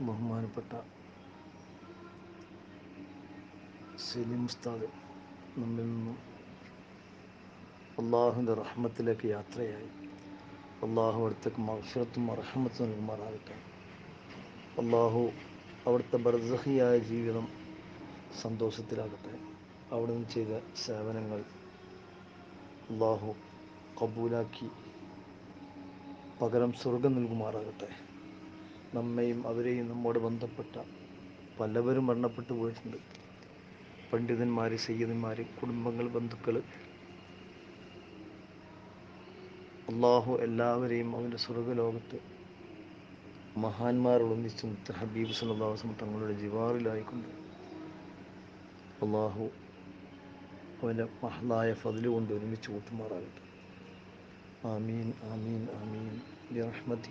ബഹുമാനപ്പെട്ട സലീം ഉസ്താദ് നമ്മിൽ നിന്നും അള്ളാഹുവിന്റെ റഹ്മത്തിലേക്ക് യാത്രയായി. അള്ളാഹു അവിടുത്തേക്ക് മഹഫിറത്തും റഹ്മത്തും നൽകുമാറാകട്ടെ. അള്ളാഹു അവിടുത്തെ ബർസഹിയായ ജീവിതം സന്തോഷത്തിലാകട്ടെ. അവിടെ നിന്ന് ചെയ്ത സേവനങ്ങൾ അള്ളാഹു കബൂലാക്കി പകരം സ്വർഗം നൽകുമാറാകട്ടെ. നമ്മയും അവരെയും നമ്മോട് ബന്ധപ്പെട്ട പലവരും മരണപ്പെട്ടു പോയിട്ടുണ്ട്. പണ്ഡിതന്മാർ സയ്യിദന്മാർ കുടുംബങ്ങൾ ബന്ധുക്കൾ അള്ളാഹു എല്ലാവരെയും അവന്റെ സ്വർഗലോകത്ത് മഹാന്മാരൊന്നിച്ച് മുത്ത ഹബീബ് സല്ലാസ്ലം തങ്ങളുടെ ജിവാറിലായിക്കൊണ്ട്. അള്ളാഹു അവന്റെ മഹലായ ഫതിലുകൊണ്ട് ഒരുമിച്ച് കൂട്ടുമാറാകട്ടെ. آمين آمين آمين. برحمتك.